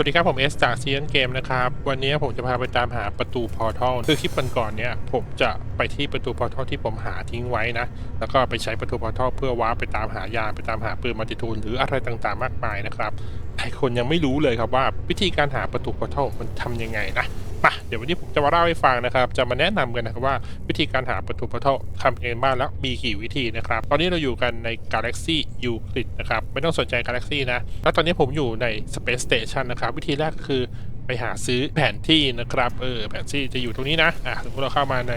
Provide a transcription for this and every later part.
สวัสดีครับ ผมเอสจากซีเ n นเกมนะครับ วันนี้ผมจะพาไปตามหาประตูพอร์ทัลคือคลิปก่อนๆเนี่ย ผมจะไปที่ประตูพอร์ทัลที่ผมหาทิ้งไว้นะ แล้วก็ไปใช้ประตูพอร์ทัลเพื่อว้าไปตามหายาไปตามหาปืนมัลติทูลหรืออะไรต่างๆมากมายนะครับหลายคนยังไม่รู้เลยครับว่า วิธีการหาประตูพอร์ทัลมันทำยังไงนะ มาเดี๋ยววันนี้ผมจะมาเล่าให้ฟังนะครับ จะมาแนะนำกันนะครับว่าวิธีการหาประตูพอร์ทัลทำยังบ้างแล้วมีกี่วิธีนะครับ ตอนนี้เราอยู่กันใน Galaxy Euclid นะครับ ไม่ต้องสนใจ Galaxy นะ แล้วตอนนี้ผมอยู่ใน Space Station นะครับ วิธีแรกก็คือไปหาซื้อแผนที่นะครับ เออ แผนที่จะอยู่ตรงนี้นะ อะสมมติเราเข้ามาใน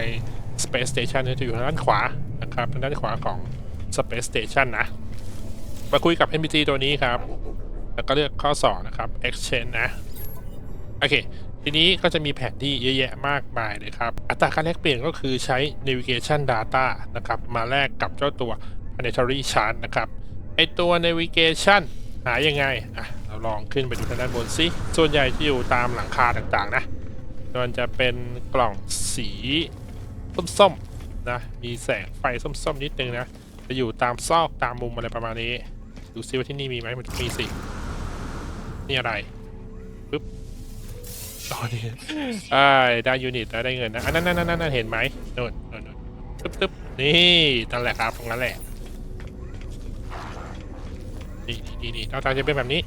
Space Station เนี่ยจะอยู่ทางด้านขวานะครับ ทางด้านขวาของ Space Station นะ มาคุยกับ NPC ตัวนี้ครับ แล้วก็เลือกข้อ 2 นะครับ Exchange นะ โอเค ทีนี้ก็จะมีแผนที่เยอะแยะมากมายเลยครับ อัตราการแลกเปลี่ยนก็คือใช้ navigation data นะครับ มาแลกกับเจ้าตัว planetary chart นะครับ ไอตัว navigation หายังไง อะ เราลองขึ้นไปดูทางด้านบนสิ ส่วนใหญ่จะอยู่ตามหลังคาต่างๆ นะ มันจะเป็นกล่องสีส้มๆ นะ มีแสงไฟส้มๆ นิดนึงนะ จะอยู่ตามซอกตามมุมอะไรประมาณนี้ ดูซิว่าที่นี่มีไหมมันมีสิ นี่อะไรปุ๊บ ตอนนี้อ่าได้ยูนิตแล้วได้เงินนะอันนั้นนั่นนั่นนั่นเห็นไหมโน่นโน่นโน่นตึ๊บตึ๊บนี่นั่นแหละครับตรงนั้นแหละนี่นี่นี่หน้าตาจะเป็นแบบนี้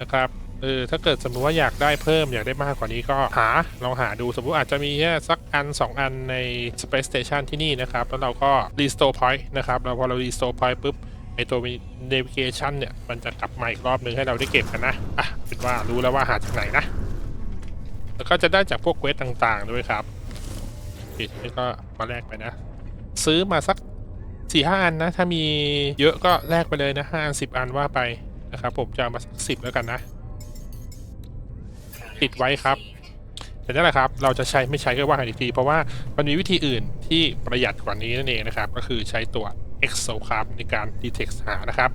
นะครับเออถ้าเกิดสมมติว่าอยากได้เพิ่มอยากได้มากกว่านี้ก็หาลองหาดูสมมติอาจจะมีแค่สักอัน 2 อันใน Space Station ที่นี่นะครับ แล้วเราก็ Restore Point นะครับแล้วพอเรา Restore Point ปุ๊บไอตัว Navigation เนี่ย มันจะกลับมาอีกรอบนึงให้เราได้เก็บกันนะ อะเป็นว่ารู้แล้วว่าหาจากไหนนะ แล้วก็จะได้จากพวกเควสต่างๆด้วยครับอีกนี่ก็มาแลกไปนะ ซื้อมาสักสี่ห้าอันนะ ถ้ามีเยอะก็แลกไปเลยนะห้าอันสิบอันว่าไปนะครับผมจะเอามาสักสิบแล้วกันนะ ติดไว้ครับแต่นั่นแหละครับ เราจะใช้ไม่ใช้ก็ว่ากันอีกที เพราะว่ามันมีวิธีอื่นที่ประหยัดกว่านี้นั่นเองนะครับ ก็คือใช้ตัว Exocraft ในการ detect หานะครับ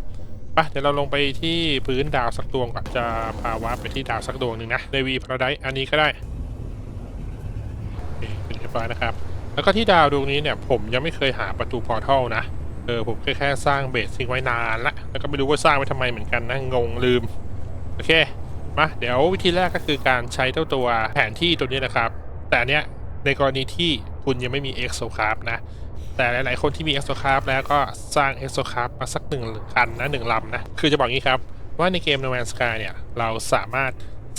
ไปเดี๋ยวเราลงไปที่พื้นดาวสักดวงก่อนจะพาวาร์ปไปที่ดาวสักดวงหนึ่งนะในวีพาราไดอันนี้ก็ได้เป็นเรียบร้อยนะครับ แล้วก็ที่ดาวดวงนี้เนี่ย ผมยังไม่เคยหาประตูพอร์ทัลนะเออผมแค่แค่สร้างเบสทิ้งไว้นานละแล้วก็ไม่รู้ว่าสร้างไว้ทำไมเหมือนกันนะงงลืม โอเคมาเดี๋ยววิธีแรกก็คือการใช้เจ้าตัวแผนที่ตัวนี้นะครับ แต่เนี้ยในกรณีที่คุณยังไม่มี Exocraft นะ แต่หลาย ๆ คนที่มี Exocraft แล้วก็สร้าง Exocraft มาสักหนึ่งคันนะหนึ่งลำนะ คือจะบอกงี้ครับ ว่าในเกม No Man's Sky เนี่ย เราสามารถ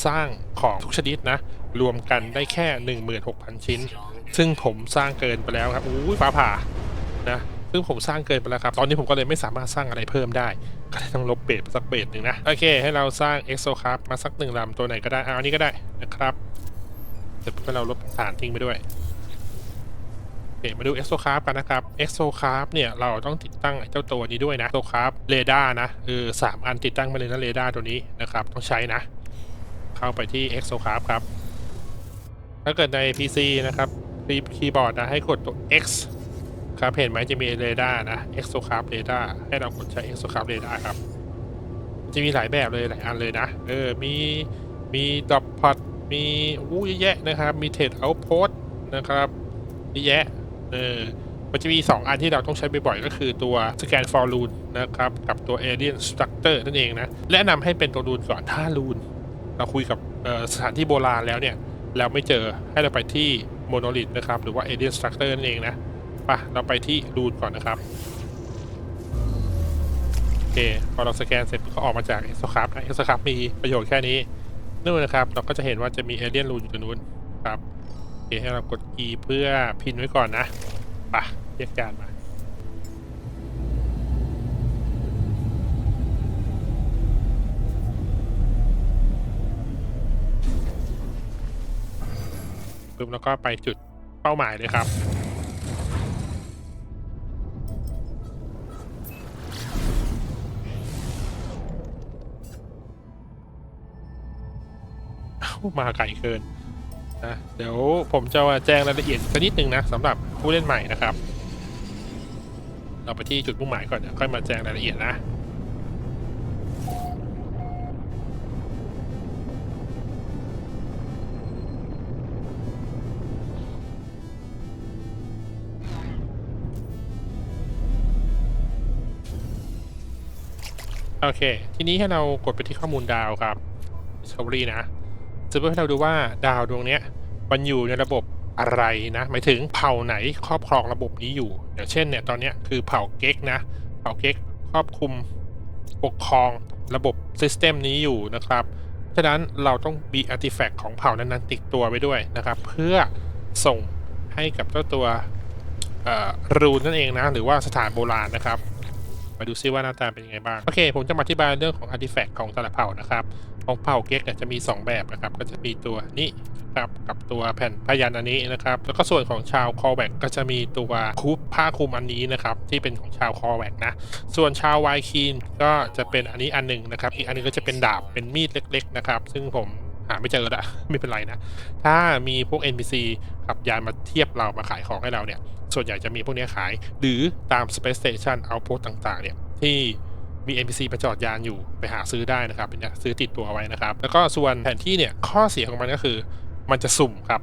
สร้างของทุกชนิดนะ รวมกันได้แค่ 16,000 ชิ้น ซึ่งผมสร้างเกินไปแล้วครับอู้ยฟ้าผ่านะซึ่งผมสร้างเกินไปแล้วครับ ตอนนี้ผมก็เลยไม่สามารถสร้างอะไรเพิ่มได้ ก็เลยต้องลบเบสไปสักเบสหนึ่งนะ โอเค ให้เราสร้าง Exocraft มาสักหนึ่งลำตัวไหนก็ได้เอาอันนี้ก็ได้นะครับเสร็จปุ๊บให้เราลบฐานทิ้งไปด้วย โอเคมาดู Exocraft กันนะครับ Exocraft เนี่ยเราต้องติดตั้งเจ้าตัวนี้ด้วยนะ Exocraft เรดาร์นะเออสามอันติดตั้งมาเลยนะเรดาร์ตัวนี้นะครับต้องใช้นะ เข้าไปที่ Exocraft ครับ ถ้าเกิดใน PC นะครับคีย์บอร์ดนะให้กดตัว X ครับเห็นไหมจะมีเรดาร์นะ Exocraft เรดาร์ให้เรากดใช้ Exocraft เรดาร์ครับ จะมีหลายแบบเลยหลายอันเลยนะเออมีมีดอปพอดมีอู้ยแยะนะครับ มีเทรดเอาโพสนะครับแยะ เออมันจะมี 2 อันที่เราต้องใช้บ่อยๆก็คือตัว Scan for Rune นะครับ กับตัว Alien Structure นั่นเองนะ แนะนำให้เป็นตัวรูนก่อนถ้ารูนเราคุยกับสถานที่โบราณแล้วเนี่ย แล้วไม่เจอให้เราไปที่ Monolith นะครับ หรือว่า Alien Structure นั่นเองนะไปะเราไปที่รูนก่อนนะครับ โอเค พอเราสแกนเสร็จก็ออกมาจาก Exocraft นะ Exocraft มีประโยชน์แค่นี้นู่นนะครับ เราก็จะเห็นว่าจะมี Alien Rune อยู่ตรงนู้นครับ เคให้เรากด E เพื่อพินไว้ก่อนนะไปะเรียกการมาปุ๊บแล้วก็ไปจุดเป้าหมายเลยครับเอามาไกลเกิน นะเดี๋ยวผมจะมาแจ้งรายละเอียดสักนิดนึงนะสำหรับผู้เล่นใหม่นะครับ เราไปที่จุดมุ่งหมายก่อนเดี๋ยวค่อยมาแจ้งรายละเอียดนะโอเค ทีนี้ให้เรากดไปที่ข้อมูลดาวครับ Discovery นะ จะเพื่อให้เราดูว่าดาวดวงนี้มันอยู่ในระบบอะไรนะหมายถึงเผ่าไหนครอบครองระบบนี้อยู่อย่างเช่นเนี่ยตอนนี้คือเผ่าเก๊กนะเผ่าเก๊กครอบคลุมปกครองระบบซิสเต็มนี้อยู่นะครับฉะนั้นเราต้องมีอาร์ติแฟกต์ของเผ่านั้นๆติดตัวไว้ด้วยนะครับ เพื่อส่งให้กับเจ้าตัวรูนนั่นเองนะ หรือว่าสถานโบราณนะครับ มาดูซิว่าหน้าตาเป็นยังไงบ้าง โอเค ผมจะมาอธิบายเรื่องของอาร์ติแฟกต์ของแต่ละเผ่านะครับ ของเผ่าเก๊กเนี่ยจะมี 2 แบบนะครับ ก็จะมีตัวนี้ครับกับตัวแผ่นพยันอันนี้นะครับ แล้วก็ส่วนของชาวคอแวกก็จะมีตัวคุปผ้าคลุมอันนี้นะครับ ที่เป็นของชาวคอแวกนะ ส่วนชาวไวคีนก็จะเป็นอันนี้อันหนึ่งนะครับ อีกอันหนึงก็จะเป็นดาบเป็นมีดเล็ก ๆ นะครับ ซึ่งผม หาไม่เจอละไม่เป็นไรนะ ถ้ามีพวก NPC ขับยานมาเทียบเรามาขายของให้เราเนี่ย ส่วนใหญ่จะมีพวกนี้ขาย หรือตาม Space Station Outpost ต่างๆ เนี่ย ที่มี NPC ประจอดยานอยู่ไปหาซื้อได้นะครับเนี่ยซื้อติดตัวไว้นะครับ แล้วก็ส่วนแผนที่เนี่ยข้อเสียของมันก็คือ มันจะสุ่มครับ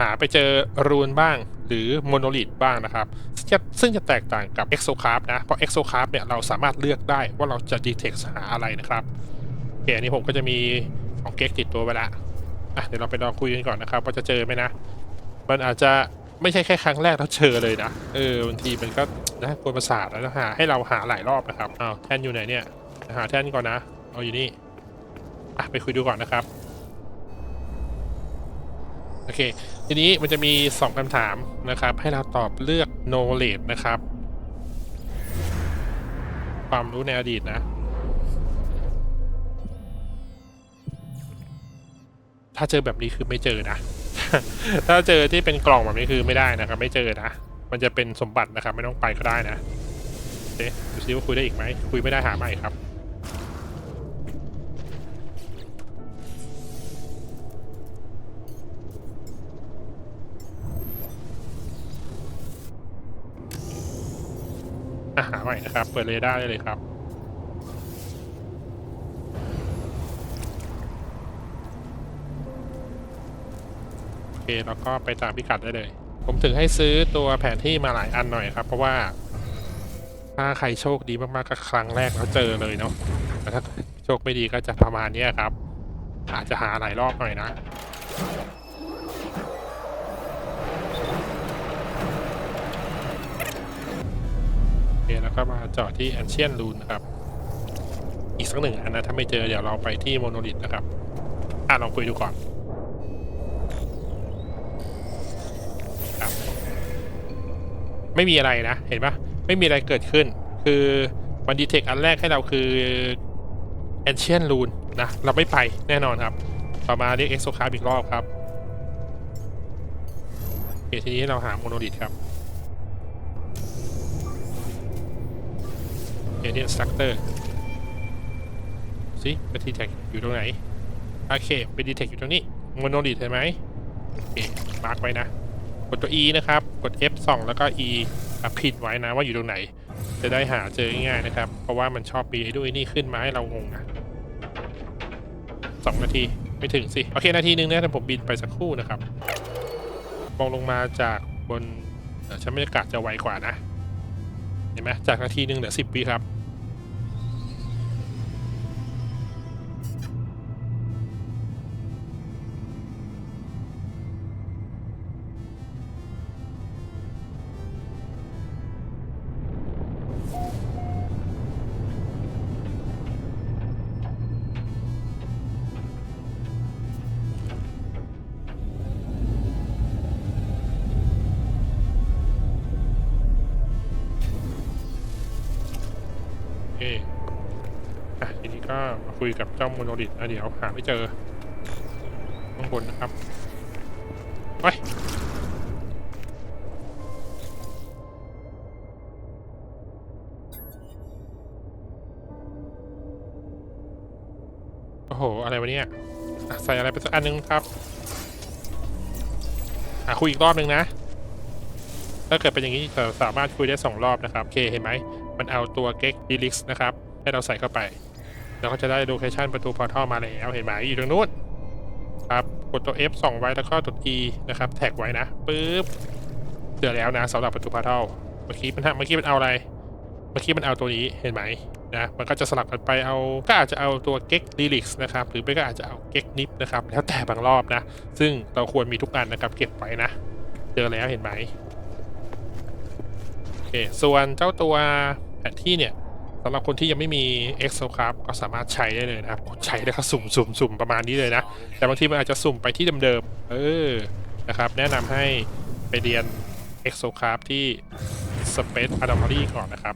หาไปเจอรูนบ้าง หรือโมโนลิทบ้างนะครับ ซึ่งจะแตกต่างกับ Exocraft นะ เพราะ Exocraft เนี่ยเราสามารถเลือกได้ว่าเราจะ detect หาอะไรนะครับโอเคอันนี้ผมก็จะมี ของเก๊กติดตัวไว้ละอะเดี๋ยวเราไปลองคุยกันก่อนนะครับ ว่าจะเจอไหมนะ มันอาจจะไม่ใช่แค่ครั้งแรกแล้วเจอเลยนะ เออบางทีมันก็นะกวนประสาทแล้วหาให้เราหาหลายรอบนะครับอ้าวแท่นอยู่ไหนเนี่ย หาแท่นก่อนนะ เอาอยู่นี่อะไปคุยดูก่อนนะครับ โอเค ทีนี้มันจะมี 2คำถามนะครับ ให้เราตอบเลือก knowledge นะครับ ความรู้ในอดีตนะ ถ้าเจอแบบนี้คือไม่เจอนะ ถ้าเจอที่เป็นกล่องแบบนี้คือไม่ได้นะครับ ไม่เจอนะ มันจะเป็นสมบัตินะครับ ไม่ต้องไปก็ได้นะโอเคดูซิว่าคุยได้อีกไหมคุยไม่ได้หาใหม่ครับอาหาใหม่นะครับ เปิดเรดาร์ได้เลยครับ เคแล้วก็ไปตามพิกัดได้เลย ผมถึงให้ซื้อตัวแผนที่มาหลายอันหน่อยครับ เพราะว่า ถ้าใครโชคดีมากๆก็ครั้งแรกแล้วเจอเลยเนาะแต่ถ้าโชคไม่ดีก็จะประมาณนี้ครับ อาจจะหาหลายรอบหน่อยนะโอเคแล้วก็มาจอดที่ Ancient Rune นะครับ อีกสักหนึ่งอันนะถ้าไม่เจอเดี๋ยวเราไปที่โมโนลิทนะครับ อะลองคุยดูก่อน ไม่มีอะไรนะ เห็นปะไม่มีอะไรเกิดขึ้น คือมันดีเทคอันแรกให้เราคือ Ancient Rune นะ เราไม่ไปแน่นอนครับ ต่อมาเรียก Exo Card อีกรอบครับโอเคทีนี้เราหาโมโนลิทครับเอเนียนสตรัคเตอร์สิเป็นดีเทคอยู่ตรงไหน โอเคเป็นดีเทคอยู่ตรงนี้โมโนลิทเห็นไหมโอเคมาร์กไว้นะ กดตัว E นะครับ กด F 2แล้วก็ E อะพินไว้นะว่าอยู่ตรงไหน จะได้หาเจอง่ายๆนะครับ เพราะว่ามันชอบปีไอ้ด้วยนี่ขึ้นมาให้เรางงนะสองนาทีไม่ถึงสิ โอเค นาทีหนึงนะแต่ผมบินไปสักครู่นะครับมองลงมาจากบนชั้นบรรยากาศจะไวกว่านะ เห็นไหมจากนาทีหนึ่งเหลือสิบวิครับ คุยกับเจ้าโมโนลิทนะเดี๋ยวหาไม่เจอข้างบนนะครับไปโอ้โห อะไรวะเนี่ยใส่อะไรไปสักอันนึงครับอะคุยอีกรอบนึงนะ ถ้าเกิดเป็นอย่างนี้จะสามารถคุยได้สองรอบนะครับ โอเค เห็นไหม มันเอาตัวเก็กดีลิกนะครับ ให้เราใส่เข้าไป แล้วก็จะได้โลเคชันประตูพอร์ทัลมาแล้วเห็นไหมอยู่ตรงนู้นครับกดตัว F ส่องไว้แล้วก็ตัว E นะครับ แท็กไว้นะปึ๊บเจอแล้วนะสำหรับประตูพอร์ทัลเมื่อกี้มันเมื่อกี้มันเอาอะไร เมื่อกี้มันเอาตัวนี้เห็นไหมนะมันก็จะสลับกันไปเอาก็อาจจะเอาตัวเก็กลิลิกส์นะครับหรือไม่ก็อาจจะเอาเก็กนิฟนะครับแล้วแต่บางรอบนะ ซึ่งเราควรมีทุกอันนะครับเก็บไว้นะเจอแล้วเห็นไหมโอเคส่วนเจ้าตัวแผนที่เนี่ย สำหรับคนที่ยังไม่มี Excel ครับก็สามารถใช้ได้เลยนะครับใช้แล้วก็สุ่มสุ่มสุ่มประมาณนี้เลยนะ แต่บางทีมันอาจจะสุ่มไปที่เดิมๆเออนะครับ แนะนำให้ไปเรียน Excel ครับที่ Space Anomaly ก่อนนะครับ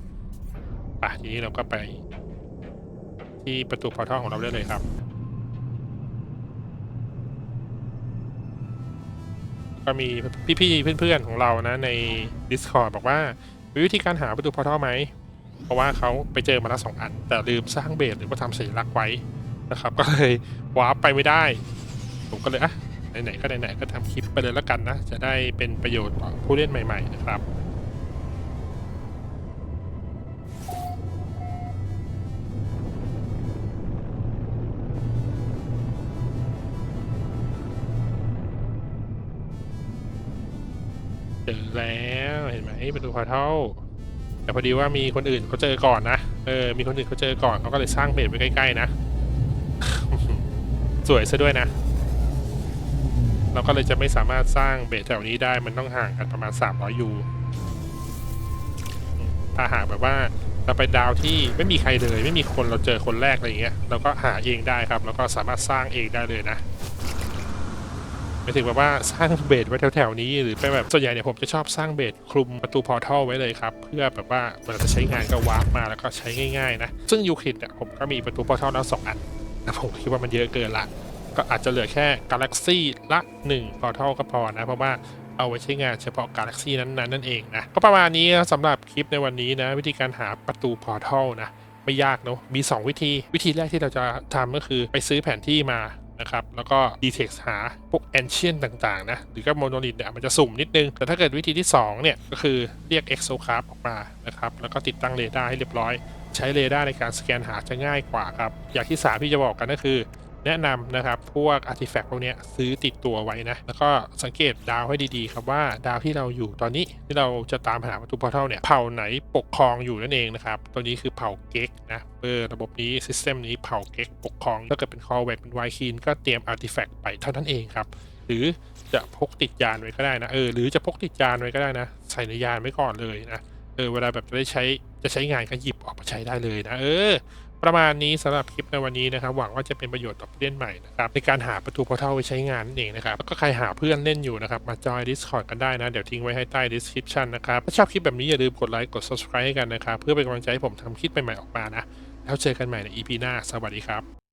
ป่ะทีนี้เราก็ไป ที่ประตูพอร์ทัลของเราได้เลยครับ ก็มีพี่ๆเพื่อนๆของเรานะใน Discord บอกว่ามีวิธีการหาประตูพอร์ทัลไหม เพราะว่าเขาไปเจอมาแล้วสองอัน แต่ลืมสร้างเบสหรือว่าทำสัญลักษณ์ไว้นะครับ ก็เลยวาร์ปไปไม่ได้ ผมก็เลยอะไหนๆก็ไหนๆก็ทำคลิปไปเลยแล้วกันนะ จะได้เป็นประโยชน์ต่อผู้เล่นใหม่ ๆ นะครับเจอแล้วเห็นไหมประตูพอร์ทัล แต่พอดีว่ามีคนอื่นเขาเจอก่อนนะ เออ มีคนอื่นเขาเจอก่อนเขาก็เลยสร้างเบสไว้ใกล้ๆนะ สวยซะด้วยนะ เราก็เลยจะไม่สามารถสร้างเบสแถวนี้ได้ มันต้องห่างกันประมาณ 300 ยู ถ้าหากแบบว่าเราไปดาวที่ไม่มีใครเลย ไม่มีคนเราเจอคนแรกอะไรอย่างเงี้ย เราก็หาเองได้ครับ แล้วก็สามารถสร้างเองได้เลยนะ ไม่ถึงแบบว่าสร้างเบสไว้แถวๆนี้หรือไปแบบส่วนใหญ่เนี่ยผมจะชอบสร้างเบสคลุมประตูพอร์ทัลไว้เลยครับ เพื่อแบบว่าเวลาจะใช้งานก็วาร์ปมาแล้วก็ใช้ง่ายๆนะซึ่งยูคิดเนี่ยผมก็มีประตูพอร์ทัลแล้วสองอันแต่ผมคิดว่ามันเยอะเกินละก็อาจจะเหลือแค่ Galaxy ละ1 Portal ก็พอนะ เพราะว่าเอาไว้ใช้งานเฉพาะ Galaxy นั้นๆนั่นเองนะก็ประมาณนี้สำหรับคลิปในวันนี้นะ วิธีการหาประตู Portal นะไม่ยากเนอะมี 2 วิธี วิธีแรกที่เราจะทำก็คือไปซื้อแผนที่มา นะครับ แล้วก็ detect หาพวก ancient ต่างๆ นะ หรือก็ monolith เนี่ยมันจะสุ่มนิดนึง แต่ถ้าเกิดวิธีที่ 2 เนี่ย ก็คือเรียก exocraft ออกมานะครับ แล้วก็ติดตั้งเรดาร์ให้เรียบร้อย ใช้เรดาร์ในการสแกนหาจะง่ายกว่าครับ อย่างที่ 3 ที่จะบอกกันก็คือ แนะนำนะครับ พวกอาร์ติแฟกต์พวกนี้ซื้อติดตัวไว้นะ แล้วก็สังเกตดาวให้ดีๆ ครับว่าดาวที่เราอยู่ตอนนี้ที่เราจะตามหาประตูพอร์ทัลเนี่ยเผ่าไหนปกครองอยู่นั่นเองนะครับ ตัวนี้คือเผ่าเก๊กนะเออระบบนี้ซิสเต็มนี้เผ่าเก๊กปกครองถ้าเกิดเป็นคอ v เวเป็นไวคีนก็เตรียมอาร์ติแฟกต์ไปเท่านั้นเองครับหรือจะพกติดยานไว้ก็ได้นะเออหรือจะพกติดยานไว้ก็ได้นะ ใส่ในยานไว้ก่อนเลยนะเออเวลาแบบจะได้ใช้จะใช้งานก็หยิบออกมาใช้ได้เลยนะ เออ ประมาณนี้สำหรับคลิปในวันนี้นะครับ หวังว่าจะเป็นประโยชน์ต่อผู้เล่นใหม่นะครับในการหาประตูพอร์ทัลไปใช้งานนั่นเองนะครับแล้วก็ใครหาเพื่อนเล่นอยู่นะครับ มาจอย Discord กันได้นะ เดี๋ยวทิ้งไว้ให้ใต้ description นะครับ ถ้าชอบคลิปแบบนี้อย่าลืมกดไลค์กด subscribe ให้กันนะครับ เพื่อเป็นกำลังใจให้ผมทำคลิปใหม่ๆออกมานะ แล้วเจอกันใหม่ใน EP หน้า สวัสดีครับ